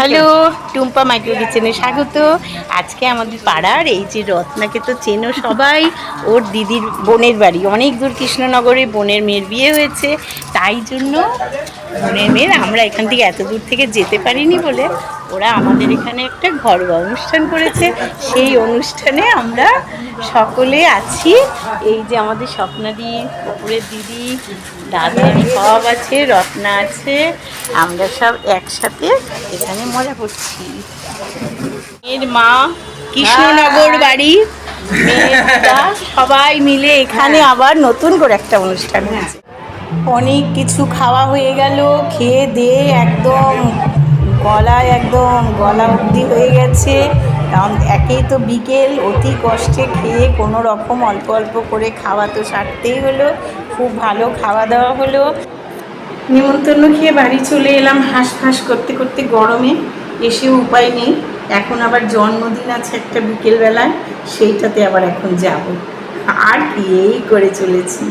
Hello Tumpa micro কিচেনে স্বাগত। আজকে আমাদের পাড়ার এই যে রত্নাকে তো চেনো সবাই, ওর দিদির বোনের বাড়ি। অনেক দূর কৃষ্ণনগরে বোনের মেয়ের বিয়ে হয়েছে, তাই জন্য বোনের মেয়ের আমরা এখান থেকে এত দূর থেকে যেতে পারিনি বলে ওরা আমাদের এখানে একটা ঘরোয়া অনুষ্ঠান করেছে। সেই অনুষ্ঠানে আমরা সকলে আছি। এই যে আমাদের স্বপ্নাদি উপরের দিদি দাদা সব আছে রত্না আছে আমরা সব একসাথে এখানে মজা করছি। এর মা কৃষ্ণনগর বাড়ি। মেয়েটা সবাই মিলে এখানে আবার নতুন করে একটা অনুষ্ঠান হয়েছে। অনেক কিছু খাওয়া হয়ে গেল খেয়ে দিয়ে একদম গলায় একদম গলা অবধি হয়ে গেছে। কারণ একেই তো বিকেল, অতি কষ্টে খেয়ে কোনো রকম অল্প অল্প করে খাওয়া তো সারতেই হলো, খুব ভালো খাওয়া দাওয়া হলো। নিমন্ত্রণ খেয়ে বাড়ি চলে এলাম হাঁস ফাঁস করতে করতে গরমে, এসেও উপায় নেই। এখন আবার জন্মদিন আছে একটা বিকেলবেলায়, সেইটাতে আবার এখন যাব। আর কি, এই করে চলেছি।